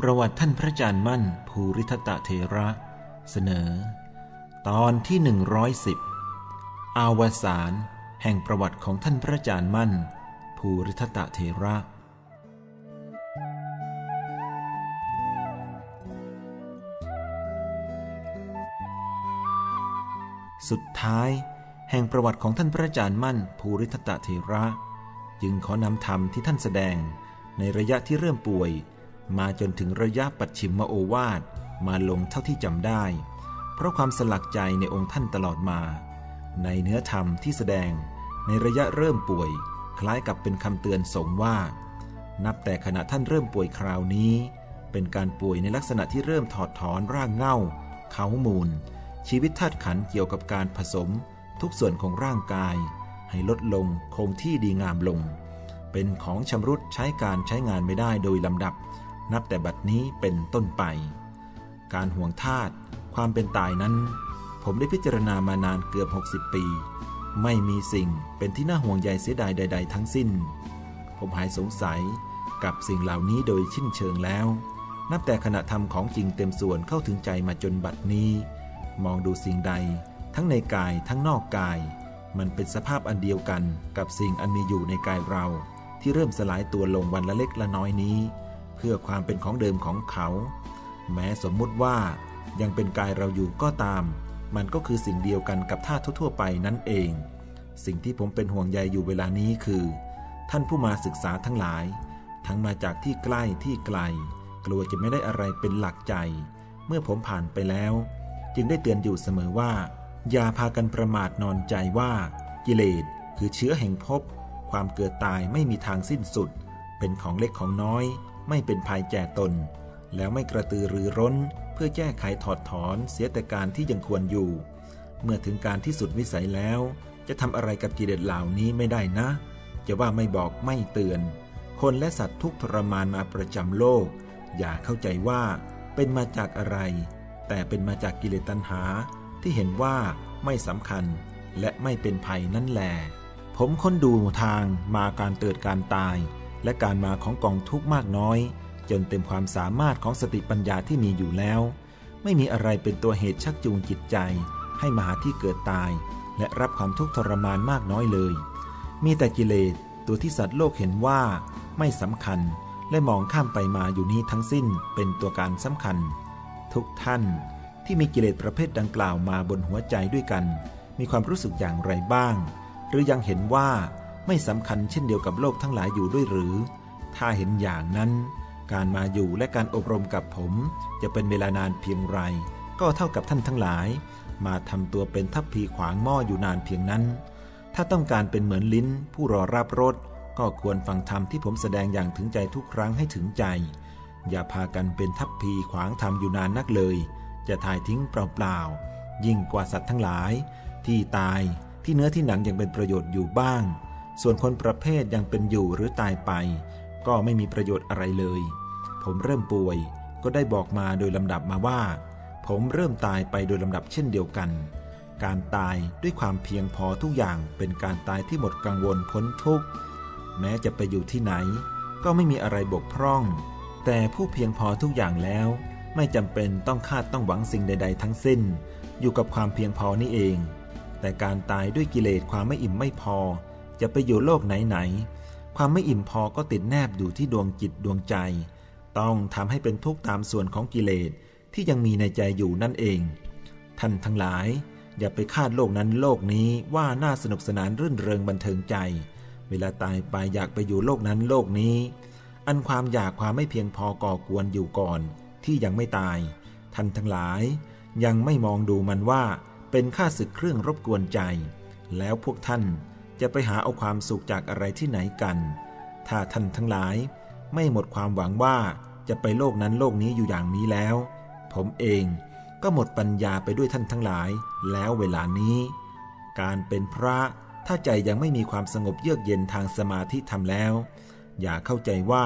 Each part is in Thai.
ประวัติท่านพระอาจารย์มั่น ภูริทัตเถระ เสนอ ตอนที่หนึ่งร้อยสิบอาวสานแห่งประวัติของท่านพระอาจารย์มั่น ภูริทัตเถระ สุดท้าย แห่งประวัติของท่านพระอาจารย์มั่น ภูริทัตเถระ จึงขอนำธรรมที่ท่านแสดงในระยะที่เริ่มป่วย มาจนถึงระยะปัจฉิมโอวาทมาลงเท่าที่จำได้ เพราะความสลักใจในองค์ท่านตลอดมา ในเนื้อธรรมที่แสดงในระยะเริ่มป่วย คล้ายกับเป็นคำเตือนสงว่า นับแต่ขณะท่านเริ่มป่วยคราวนี้ เป็นการป่วยในลักษณะที่เริ่มถอดถอนร่างเง่าเขามูล ชีวิตธาตุขันเกี่ยวกับการผสม ทุกส่วนของร่างกาย ให้ลดลงคงที่ดีงามลง เป็นของชำรุดใช้การใช้งานไม่ได้โดยลำดับ นับแต่บัดนี้เป็นต้นไป การห่วงธาตุความเป็นตายนั้น ผมได้พิจารณามานานเกือบ 60 ปี ไม่มีสิ่งเป็นที่น่าห่วงใยเสียดายใด ๆ ทั้งสิ้น ผมหายสงสัยกับสิ่งเหล่านี้โดยชิ้นเชิงแล้ว นับแต่ขณะทำของจริงเต็มส่วนเข้าถึงใจมาจนบัดนี้ มองดูสิ่งใด ทั้งในกายทั้งนอกกาย มันเป็นสภาพอันเดียวกันกับสิ่งอันมีอยู่ในกายเรา ที่เริ่มสลายตัวลงวันละเล็กละน้อยนี้ เพื่อความเป็นของเดิมของเขา แม้สมมุติว่ายังเป็นกายเราอยู่ก็ตาม มันก็คือสิ่งเดียวกันกับธาตุทั่ว ๆ ไปนั่นเอง สิ่งที่ผมเป็นห่วงใยอยู่เวลานี้คือ ท่านผู้มาศึกษาทั้งหลาย ทั้งมาจากที่ใกล้ที่ไกล กลัวจะไม่ได้อะไรเป็นหลักใจ เมื่อผมผ่านไปแล้ว จึงได้เตือนอยู่เสมอว่า อย่าพากันประมาทนอนใจว่า กิเลสคือเชื้อแห่งภพความเกิดตายไม่มีทางสิ้นสุด เป็นของเล็กของน้อย ไม่เป็นภัยแก่ตน แล้วไม่กระตือรือร้นเพื่อแก้ไขถอดถอนเสียแต่การที่ยังควรอยู่ เมื่อถึงการที่สุดวิสัยแล้ว จะทำอะไรกับกิเลสเหล่านี้ไม่ได้นะ จะว่าไม่บอกไม่เตือน คนและสัตว์ทุกทรมานมาประจำโลก อย่าเข้าใจว่าเป็นมาจากอะไร แต่เป็นมาจากกิเลสตัณหาที่เห็นว่าไม่สำคัญและไม่เป็นภัยนั่นแหละผมค้นดูทางมาการเกิดการตาย และการมาของกองทุกข์มากน้อย จนเต็มความสามารถของสติปัญญาที่มีอยู่แล้ว ไม่มีอะไรเป็นตัวเหตุชักจูงจิตใจ ให้มาหาที่เกิดตาย และรับความทุกข์ทรมานมากน้อยเลย มีแต่กิเลสตัวที่สัตว์โลกเห็นว่าไม่สำคัญและมองข้ามไปมาอยู่นี้ทั้งสิ้นเป็นตัวการสำคัญ ทุกท่านที่มีกิเลสประเภทดังกล่าวมาบนหัวใจด้วยกัน มีความรู้สึกอย่างไรบ้าง หรือยังเห็นว่า ไม่สำคัญเช่นเดียวกับโลกทั้งหลายอยู่ด้วยหรือ ถ้าเห็นอย่างนั้น การมาอยู่และการอบรมกับผม จะเป็นเวลานานเพียงไร ก็เท่ากับท่านทั้งหลาย มาทำตัวเป็นทัพพีขวางหม้ออยู่นานเพียงนั้น ถ้าต้องการเป็นเหมือนลิ้น ผู้รอรับรสก็ควรฟังธรรมที่ผมแสดงอย่างถึงใจทุกครั้งให้ถึงใจ อย่าพากันเป็นทัพพีขวางธรรมอยู่นานนักเลย จะถ่ายทิ้งเปล่าๆยิ่งกว่าสัตว์ทั้งหลาย ที่ตายที่เนื้อที่หนังยังเป็นประโยชน์อยู่บ้าง ส่วนคนประเภทยังเป็นอยู่หรือตายไป ก็ไม่มีประโยชน์อะไรเลย ผมเริ่มป่วย ก็ได้บอกมาโดยลำดับมาว่า ผมเริ่มตายไปโดยลำดับเช่นเดียวกัน การตายด้วยความเพียงพอทุกอย่างเป็นการตายที่หมดกังวลพ้นทุกข์แม้จะไปอยู่ที่ไหน ก็ไม่มีอะไรบกพร่อง แต่ผู้เพียงพอทุกอย่างแล้ว ไม่จำเป็นต้องคาดต้องหวังสิ่งใด ๆ ทั้งสิ้น อยู่กับความเพียงพอนี่เอง แต่การตายด้วยกิเลสความไม่อิ่มไม่พอ จะไปอยู่โลกไหนๆความไม่อิ่มพอก็ติดแนบอยู่ที่ดวงจิตดวงใจ ต้องทำให้เป็นทุกข์ตามส่วนของกิเลสที่ยังมีในใจอยู่นั่นเอง ท่านทั้งหลาย อย่าไปคาดโลกนั้นโลกนี้ว่าน่าสนุกสนานรื่นเริงบันเทิงใจ เวลาตายไปอยากไปอยู่โลกนั้นโลกนี้ อันความอยากความไม่เพียงพอก่อกวนอยู่ก่อน ที่ยังไม่ตาย ท่านทั้งหลาย ยังไม่มองดูมันว่าเป็นค่าศึกเครื่องรบกวนใจ แล้วพวกท่าน จะไปหาเอาความสุขจากอะไรที่ไหนกัน ถ้าท่านทั้งหลาย ไม่หมดความหวังว่าจะไปโลกนั้นโลกนี้อยู่อย่างนี้แล้ว ผมเองก็หมดปัญญาไปด้วยท่านทั้งหลาย แล้วเวลานี้ การเป็นพระถ้าใจยังไม่มีความสงบเยือกเย็นทางสมาธิทำแล้ว อย่าเข้าใจว่า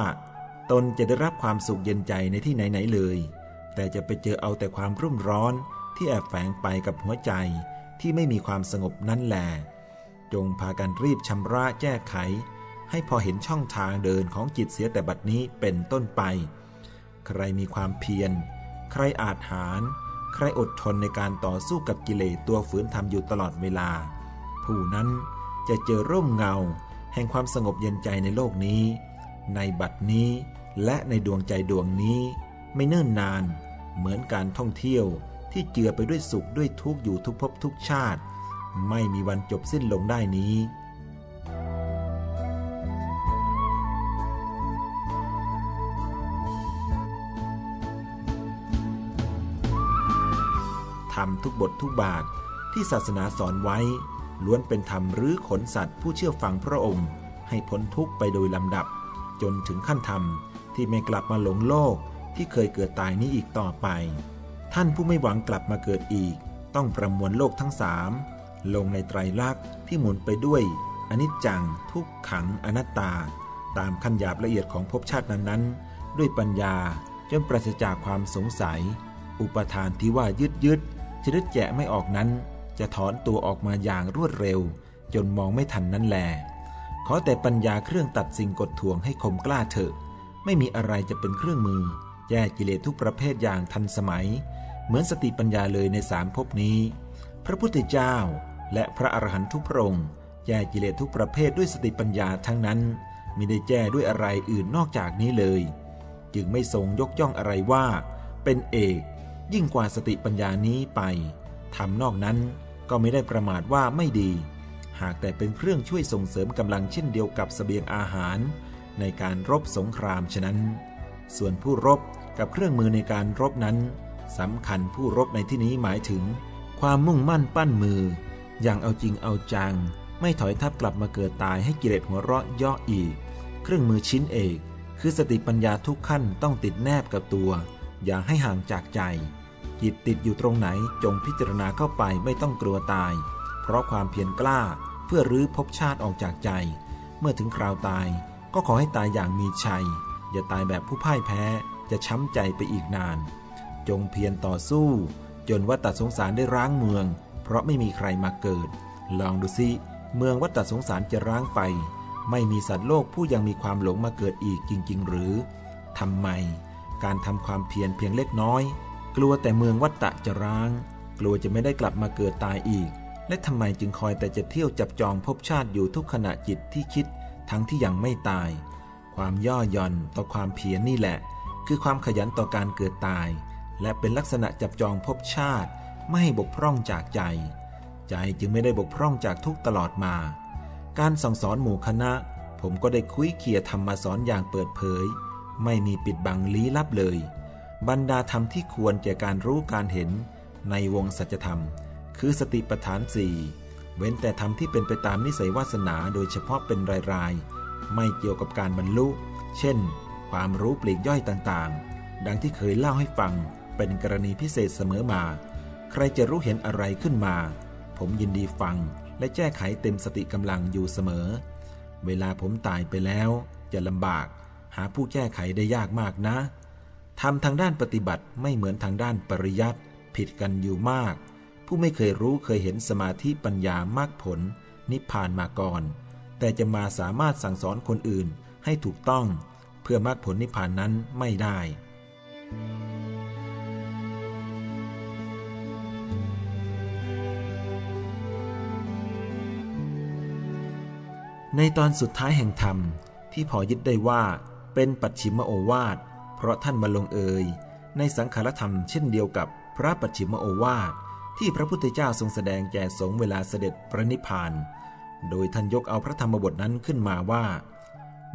ตนจะได้รับความสุขเย็นใจในที่ไหนๆเลย แต่จะไปเจอเอาแต่ความรุ่มร้อนที่แอบแฝงไปกับหัวใจที่ไม่มีความสงบนั่นแหละ จงพากันรีบชำระแก้ไข ให้พอเห็นช่องทางเดินของจิตเสียแต่บัดนี้เป็นต้นไป ใครมีความเพียร ใครอาจหารใครอดทนในการต่อสู้กับกิเลสตัวฝืนทำอยู่ตลอดเวลา ผู้นั้นจะเจอร่มเงา แห่งความสงบเย็นใจในโลกนี้ ในบัดนี้และในดวงใจดวงนี้ ไม่เนิ่นนาน เหมือนการท่องเที่ยวที่เจือไปด้วยสุขด้วยทุกข์อยู่ทุกภพทุกชาติ ไม่มีวันจบสิ้นลงได้นี้ ธรรมทุกบททุกบาทที่ศาสนาสอนไว้ ล้วนเป็นธรรมหรือขนสัตว์ผู้เชื่อฟังพระองค์ ให้พ้นทุกข์ไปโดยลำดับ จนถึงขั้นธรรมที่ไม่กลับมาหลงโลกที่เคยเกิดตายนี้อีกต่อไป ท่านผู้ไม่หวังกลับมาเกิดอีก ต้องประมวลโลกทั้งสาม ลงในไตรลักษณ์ที่หมุนไปด้วยอนิจจังทุกขังอนัตตา ตามขั้นหยาบละเอียดของภพชาตินั้นๆ ด้วยปัญญาจนปราศจากความสงสัย อุปทานที่ว่ายึดยึดจะดึดแจะไม่ออกนั้น จะถอนตัวออกมาอย่างรวดเร็ว จนมองไม่ทันนั้นแล ขอแต่ปัญญาเครื่องตัดสิ่งกดทวงให้คมกล้าเถอะ ไม่มีอะไรจะเป็นเครื่องมือแก้กิเลสทุกประเภทอย่างทันสมัย เหมือนสติปัญญาเลยในสามภพนี้ พระพุทธเจ้า และพระอรหันตุพระองค์แก้กิเลสทุกประเภทด้วยสติปัญญาทั้งนั้นมิได้แก้ด้วยอะไรอื่นนอกจากนี้เลย จึงไม่ทรงยกย่องอะไรว่า เป็นเอกยิ่งกว่าสติปัญญานี้ไปทำนอกนั้นก็ไม่ได้ประมาทว่าไม่ดี หากแต่เป็นเครื่องช่วยส่งเสริมกำลังเช่นเดียวกับสเสบียงอาหาร ในการรบสงครามฉะนั้น ส่วนผู้รบกับเครื่องมือในการรบนั้นสำคัญผู้รบในที่นี้หมายถึง ความมุ่งมั่นปั้นมือ อย่างเอาจริงเอาจัง ไม่ถอยทับกลับมาเกิดตายให้กิเลสหัวเราะย่ออีก เครื่องมือชิ้นเอก คือสติปัญญาทุกขั้นต้องติดแนบกับตัว อย่าให้ห่างจากใจ จิตติดอยู่ตรงไหนจงพิจารณาเข้าไปไม่ต้องกลัวตาย เพราะความเพียรกล้าเพื่อรื้อภพชาติออกจากใจ เมื่อถึงคราวตาย ก็ขอให้ตายอย่างมีชัย อย่าตายแบบผู้พ่ายแพ้จะช้ำใจไปอีกนาน จงเพียรต่อสู้ จนวัฏสงสารได้ร้างเมือง เพราะไม่มีใครมาเกิด ลองดูสิเมืองวัฏสงสารจะร้างไป ไม่มีสัตว์โลกผู้ยังมีความหลงมาเกิดอีกจริง ๆ หรือทำไม การทำความเพียรเพียงเล็กน้อย กลัวแต่เมืองวัฏฏะจะร้าง กลัวจะไม่ได้กลับมาเกิดตายอีก และทำไมจึงคอยแต่จะเที่ยวจับจองภพชาติอยู่ทุกขณะจิตที่คิด ทั้งที่ยังไม่ตาย ความย่อหย่อนต่อความเพียรนนี่แหละ คือความขยันต่อการเกิดตาย และเป็นลักษณะจับจองภพชาติ ไม่ให้บกพร่องจากใจ ใจจึงไม่ได้บกพร่องจากทุกตลอดมา การสั่งสอนหมู่คณะ ผมก็ได้คุยเคียทำมาสอนอย่างเปิดเผย ไม่มีปิดบังลี้ลับเลย บรรดาธรรมที่ควรแก่การรู้การเห็นในวงสัจธรรม คือสติปัฏฐานสี่เว้นแต่ธรรมที่เป็นไปตามนิสัยวาสนาโดยเฉพาะเป็นรายๆ ไม่เกี่ยวกับการบรรลุ เช่น ความรู้ปลีกย่อยต่างๆ ดังที่เคยเล่าให้ฟังเป็นกรณีพิเศษเสมอมา ใครจะรู้เห็นอะไรขึ้นมา ผมยินดีฟังและแก้ไขเต็มสติกำลังอยู่เสมอ เวลาผมตายไปแล้ว จะลำบากหาผู้แก้ไขได้ยากมากนะทำทางด้านปฏิบัติไม่เหมือนทางด้านปริยัติผิดกันอยู่มาก ผู้ไม่เคยรู้เคยเห็นสมาธิปัญญามากผล นิพพานมาก่อน แต่จะมาสามารถสั่งสอนคนอื่นให้ถูกต้อง เพื่อมรรคผลนิพพานนั้นไม่ได้ ในตอนสุดท้ายแห่งธรรมที่พอยึดได้ว่าเป็นปัจฉิมโอวาท เพราะท่านมาลงเอยในสังขารธรรมเช่นเดียวกับพระปัจฉิมโอวาท ที่พระพุทธเจ้าทรงแสดงแก่สงเวลาเสด็จประนิพพาน โดยท่านยกเอาพระธรรมบทนั้นขึ้นมาว่า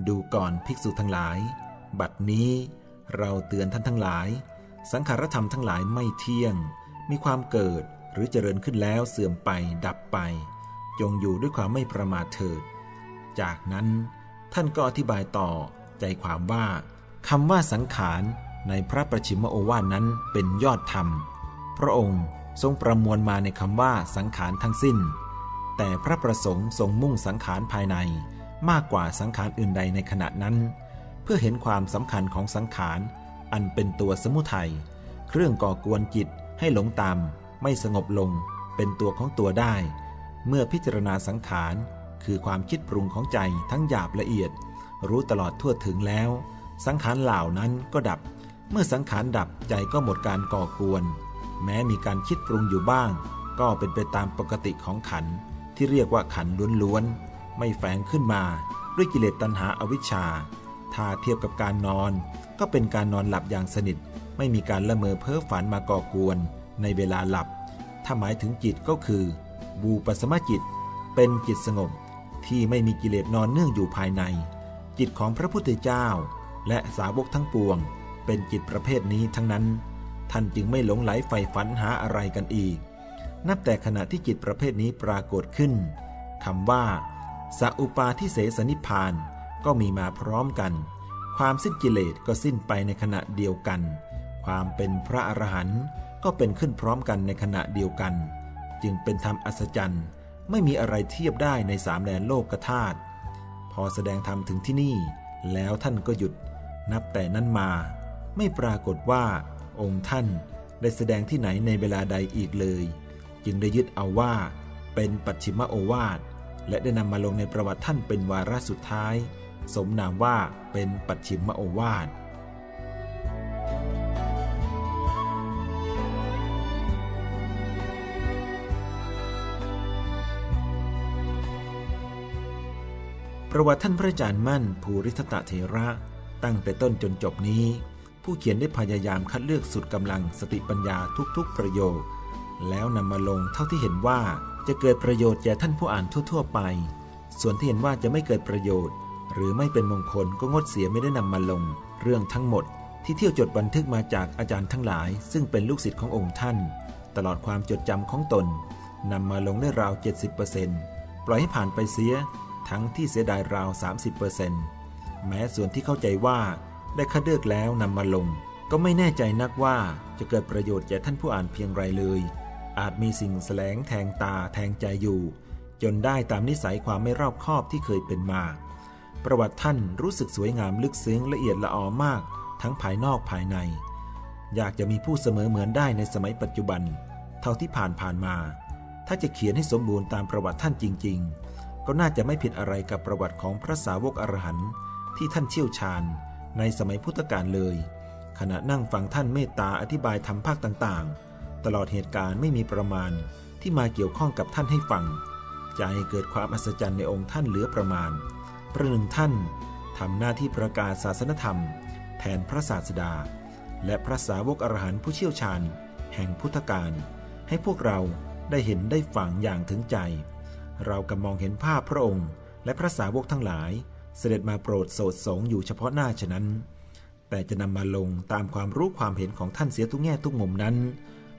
ดูก่อนภิกษุทั้งหลาย บัดนี้เราเตือนท่านทั้งหลาย สังขารธรรมทั้งหลายไม่เที่ยง มีความเกิดหรือเจริญขึ้นแล้วเสื่อมไปดับไป จงอยู่ด้วยความไม่ประมาทเถิด จากนั้นท่านก็อธิบายต่อใจความว่าคำว่าสังขารในพระประชิมโอวาทนั้นเป็นยอดธรรม พระองค์ทรงประมวลมาในคำว่าสังขารทั้งสิ้น แต่พระประสงค์ทรงมุ่งสังขารภายในมากกว่าสังขารอื่นใดในขณะนั้น เพื่อเห็นความสำคัญของสังขาร อันเป็นตัวสมุทัยเครื่องก่อกวนจิตให้หลงตาม ไม่สงบลงเป็นตัวของตัวได้ เมื่อพิจารณาสังขาร คือความคิดปรุงของใจทั้งหยาบละเอียด รู้ตลอดทั่วถึงแล้ว สังขารเหล่านั้นก็ดับ เมื่อสังขารดับใจก็หมดการก่อกวน แม้มีการคิดปรุงอยู่บ้าง ก็เป็นไปตามปกติของขันที่เรียกว่าขันล้วนๆไม่แฝงขึ้นมาด้วยกิเลสตัณหาอาวิชชา ถ้าเทียบกับการนอน ก็เป็นการนอนหลับอย่างสนิท ไม่มีการละเมอเพ้อฝันมาก่อกวน ในเวลาหลับ ถ้าหมายถึงจิตก็คือ บูปสมจิต เป็นจิตสงบ ที่ไม่มีกิเลสนอนเนื่องอยู่ภายใน จิตของพระพุทธเจ้า และสาวกทั้งปวง เป็นจิตประเภทนี้ทั้งนั้น ท่านจึงไม่หลงไหลใฝ่ฝันหาอะไรกันอีก นับแต่ขณะที่จิตประเภทนี้ปรากฏขึ้นคำว่าสัอุปาทิเสสนิพานก็มีมาพร้อมกัน ความสิ้นกิเลสก็สิ้นไปในขณะเดียวกัน ความเป็นพระอรหันต์ก็เป็นขึ้นพร้อมกันในขณะเดียวกัน จึงเป็นธรรมอัศจรรย์ ไม่มีอะไรเทียบได้ในสามแดนโลกธาตุพอแสดงธรรมถึงที่นี่ แล้วท่านก็หยุด นับแต่นั้นมา ไม่ปรากฏว่า องค์ท่านได้แสดงที่ไหนในเวลาใดอีกเลย จึงได้ยึดเอาว่า เป็นปัจฉิมโอวาทและได้นำมาลงในประวัติท่านเป็นวาระสุดท้าย สมนามว่าเป็นปัจฉิมโอวาท ประวัติท่านพระอาจารย์มั่นภูริทตะเถระ ตั้งแต่ต้นจนจบนี้ ผู้เขียนได้พยายามคัดเลือกสุดกำลังสติปัญญาทุกๆ ประโยค แล้วนำมาลงเท่าที่เห็นว่าจะเกิดประโยชน์แก่ท่านผู้อ่านทั่ว ๆ ไป ส่วนที่เห็นว่าจะไม่เกิดประโยชน์ หรือไม่เป็นมงคลก็งดเสียไม่ได้นำมาลง เรื่องทั้งหมด ที่เที่ยวจดบันทึกมาจากอาจารย์ทั้งหลาย ซึ่งเป็นลูกศิษย์ขององค์ท่าน ตลอดความจดจำของตนนำมาลงได้ราว 70%ปล่อยให้ผ่านไปเสีย ทั้งที่เสียดายราว 30%แม้ส่วนที่เข้าใจว่าได้คัดเลือกแล้วนำมาลง ก็ไม่แน่ใจนักว่าจะเกิดประโยชน์แก่ท่านผู้อ่านเพียงไรเลย อาจมีสิ่งแสลงแทงตาแทงใจอยู่ จนได้ตามนิสัยความไม่รอบคอบที่เคยเป็นมา ประวัติท่านรู้สึกสวยงามลึกซึ้งละเอียดละออมาก ทั้งภายนอกภายใน อยากจะมีผู้เสมอเหมือนได้ในสมัยปัจจุบัน เท่าที่ผ่านผ่านมา ถ้าจะเขียนให้สมบูรณ์ตามประวัติท่านจริง ๆ ก็น่าจะไม่ผิดอะไรกับประวัติของพระสาวกอรหันต์ที่ท่านเชี่ยวชาญในสมัยพุทธกาลเลย ขณะนั่งฟังท่านเมตตาอธิบายธรรมภาคต่างๆ ตลอดเหตุการณ์ไม่มีประมาณที่มาเกี่ยวข้องกับท่านให้ฟัง จะให้เกิดความอัศจรรย์ในองค์ท่านเหลือประมาณ ประหนึ่งท่านทำหน้าที่ประกาศศาสนธรรม แทนพระศาสดา และพระสาวกอรหันต์ผู้เชี่ยวชาญ แห่งพุทธการให้พวกเราได้เห็นได้ฟังอย่างถึงใจ เรากำมองเห็นภาพพระองค์ และพระสาวกทั้งหลาย เสด็จมาโปรดโสดสงอยู่เฉพาะหน้าฉะนั้น แต่จะนำมาลงตามความรู้ความเห็นของท่านเสียทุกแง่ทุกมุมนั้น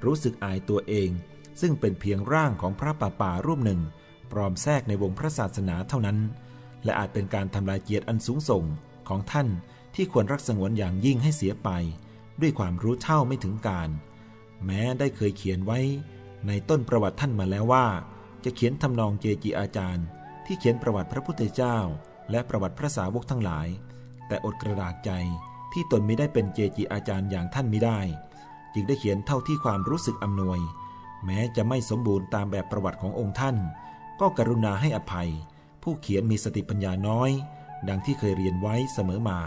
รู้สึกอายตัวเอง ซึ่งเป็นเพียงร่างของพระป่าป่ารูปหนึ่ง ปลอมแทรกในวงพระศาสนาเท่านั้น และอาจเป็นการทำลายเกียรติอันสูงส่งของท่านที่ควรรักสงวนอย่างยิ่งให้เสียไป ด้วยความรู้เท่าไม่ถึงการ แม้ได้เคยเขียนไว้ในต้นประวัติท่านมาแล้วว่า จะเขียนทำนองเจจีอาจารย์ ที่เขียนประวัติพระพุทธเจ้า และประวัติพระสาวกทั้งหลาย แต่อดกระดากใจที่ตนไม่ได้เป็นเจจีอาจารย์อย่างท่านไม่ได้ จึงได้เขียนเท่าที่ความรู้สึกอำนวย แม้จะไม่สมบูรณ์ตามแบบประวัติขององค์ท่าน ก็กรุณาให้อภัย ผู้เขียนมีสติปัญญาน้อย ดังที่เคยเรียนไว้เสมอมา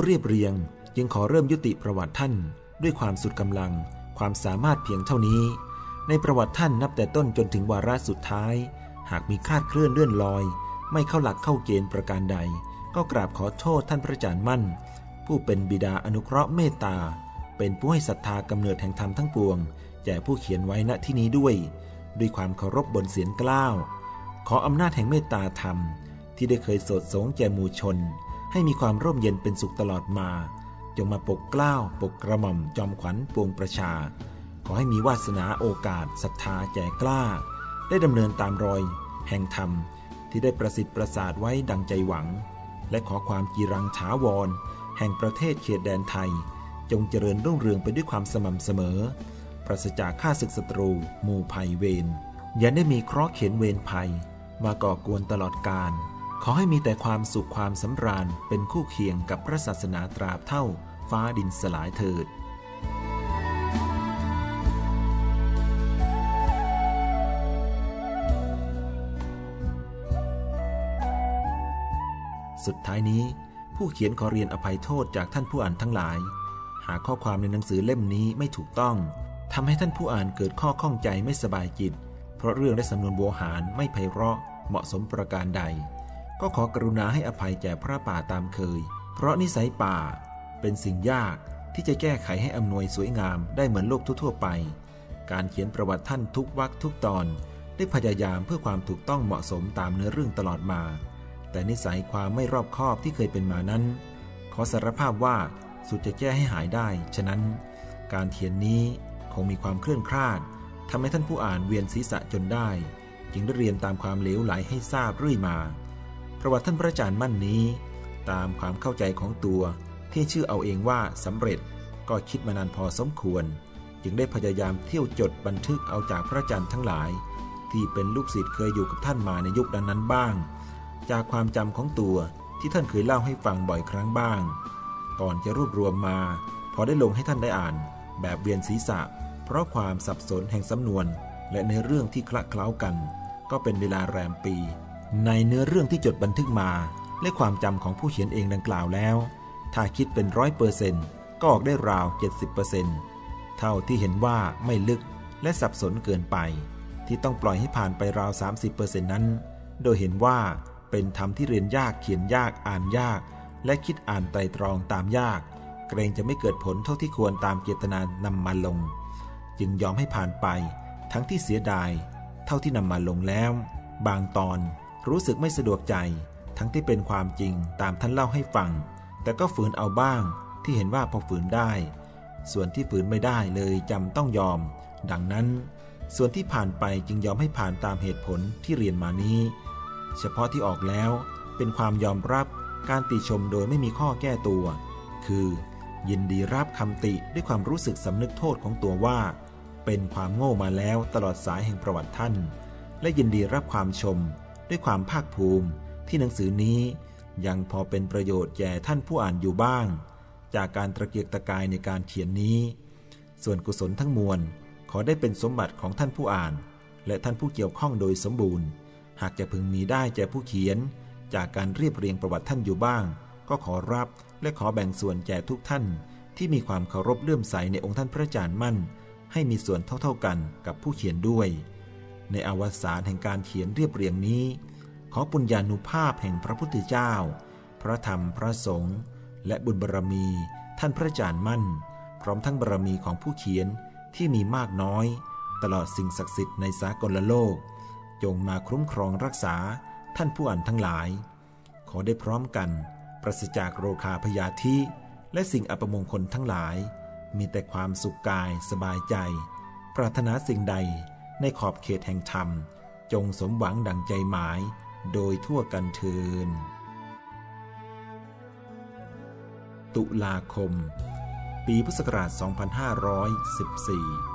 ผู้เรียบเรียงจึงขอเริ่มยุติประวัติท่าน ด้วยความสุดกำลัง ความสามารถเพียงเท่านี้ ในประวัติท่านนับแต่ต้นจนถึงวาระสุดท้าย หากมีคาดเคลื่อนเลื่อนลอย ไม่เข้าหลักเข้าเกณฑ์ประการใด ก็กราบขอโทษท่านพระอาจารย์มั่น ผู้เป็นบิดาอนุเคราะห์เมตตา เป็นผู้ให้ศรัทธากำเนิดแห่งธรรมทั้งปวงแก่ผู้เขียนไว้ณที่นี้ด้วย ด้วยความเคารพบนเสียงกล้าว ขออำนาจแห่งเมตตาธรรม ที่ได้เคยโสดสงแก่หมู่ชน ให้มีความร่มเย็นเป็นสุขตลอดมา จงมาปกกล้าวปกกระหม่อมจอมขวัญปวงประชา ขอให้มีวาสนาโอกาสศรัทธาแก่กล้า ได้ดำเนินตามรอย แห่งธรรมที่ได้ประสิทธิ์ประสาทไว้ดังใจหวัง และขอความกีรังถาวร แห่งประเทศเขตแดนไทย จงเจริญรุ่งเรืองไปด้วยความสม่ำเสมอ ปราศจากข้าศึกศัตรูหมู่ภัยเวรอย่าได้มีเคราะห์เข็นเวรภัย มาก่อกวนตลอดกาล ขอให้มีแต่ความสุขความสำราญเป็นคู่เคียงกับพระศาสนาตราบเท่าฟ้าดินสลายเถิดสุดท้ายนี้ ผู้เขียนขอเรียนอภัยโทษจากท่านผู้อ่านทั้งหลาย หากข้อความในหนังสือเล่มนี้ไม่ถูกต้อง ทำให้ท่านผู้อ่านเกิดข้อข้องใจไม่สบายจิต เพราะเรื่องได้สำนวนโวหารไม่ไพเราะเหมาะสมประการใด ก็ขอกรุณาให้อภัยแก่พระป่าตามเคย เพราะนิสัยป่าเป็นสิ่งยากที่จะแก้ไขให้อำนวยสวยงามได้เหมือนโลกทั่วๆไป การเขียนประวัติท่านทุกวรรคทุกตอน ได้พยายามเพื่อความถูกต้องเหมาะสมตามเนื้อเรื่องตลอดมา แต่นิสัยความไม่รอบคอบที่เคยเป็นมานั้น ขอสารภาพว่าสุดจะแก้ให้หายได้ ฉะนั้น การเขียนนี้คงมีความเคลื่อนคลาดทำให้ท่านผู้อ่านเวียนศีรษะจนได้ จึงได้เรียนตามความเหลวไหลให้ทราบเรื่อยมา ประวัติท่านพระอาจารย์มั่นนี้ ตามความเข้าใจของตัวที่ชื่อเอาเองว่าสำเร็จก็คิดมานานพอสมควร จึงได้พยายามเที่ยวจดบันทึกเอาจากพระอาจารย์ทั้งหลาย ที่เป็นลูกศิษย์เคยอยู่กับท่านมาในยุคนั้นบ้าง จากความจำของตัวที่ท่านเคยเล่าให้ฟังบ่อยครั้งบ้าง ก่อนจะรวบรวมมา พอได้ลงให้ท่านได้อ่าน แบบเวียนศีรษะ เพราะความสับสนแห่งสำนวน และในเรื่องที่คละเคล้ากัน ก็เป็นเวลาแรมปี ในเนื้อเรื่องที่จดบันทึกมา และความจำของผู้เขียนเองดังกล่าวแล้ว ถ้าคิดเป็นร้อยเปอร์เซนต์ก็ออกได้ราว 70%เท่าที่เห็นว่าไม่ลึกและสับสนเกินไป ที่ต้องปล่อยให้ผ่านไปราว 30%นั้น โดยเห็นว่าเป็นธรรมที่เรียนยากเขียนยากอ่านยาก และคิดอ่านไตรตรองตามยาก เกรงจะไม่เกิดผลเท่าที่ควรตามเจตนานำมาลง จึงยอมให้ผ่านไป ทั้งที่เสียดาย เท่าที่นำมาลงแล้ว บางตอน รู้สึกไม่สะดวกใจ ทั้งที่เป็นความจริงตามท่านเล่าให้ฟัง แต่ก็ฝืนเอาบ้าง ที่เห็นว่าพอฝืนได้ ส่วนที่ฝืนไม่ได้เลยจำต้องยอม ดังนั้น ส่วนที่ผ่านไปจึงยอมให้ผ่านตามเหตุผลที่เรียนมานี้ เฉพาะที่ออกแล้วเป็นความยอมรับการติชมโดยไม่มีข้อแก้ตัว คือ ยินดีรับคำติด้วยความรู้สึกสำนึกโทษของตัวว่า เป็นความโง่มาแล้วตลอดสายแห่งประวัติท่าน และยินดีรับความชม ด้วยความภาคภูมิที่หนังสือนี้ยังพอเป็นประโยชน์แก่ท่านผู้อ่านอยู่บ้าง จากการตะเกียกตะกายในการเขียนนี้ ส่วนกุศลทั้งมวลขอได้เป็นสมบัติของท่านผู้อ่าน และท่านผู้เกี่ยวข้องโดยสมบูรณ์ หากจะพึงมีได้แก่ผู้เขียน จากการเรียบเรียงประวัติท่านอยู่บ้าง ก็ขอรับและขอแบ่งส่วนแก่ทุกท่าน ที่มีความเคารพเลื่อมใสในองค์ท่านพระอาจารย์มั่น ให้มีส่วนเท่าๆกันกับผู้เขียนด้วย ในอวสานแห่งการเขียนเรียบเรียงนี้ ขอปุญญานุภาพแห่งพระพุทธเจ้า พระธรรมพระสงฆ์และบุญบารรมี ท่านพระอาจารย์มั่น พร้อมทั้งบารรมีของผู้เขียนที่มีมากน้อย ตลอดสิ่งศักดิ์สิทธิ์ในสากลโลก จงมาคุ้มครองรักษาท่านผู้อ่านทั้งหลาย ขอได้พร้อมกัน ปราศจากโรคาพยาธิ และสิ่งอัปมงคลทั้งหลาย มีแต่ความสุขกายสบายใจ ปรารถนาสิ่งใด ในขอบเขตแห่งธรรม จงสมหวังดังใจหมายโดยทั่วกันเทิน ตุลาคม ปีพุทธศักราช 2514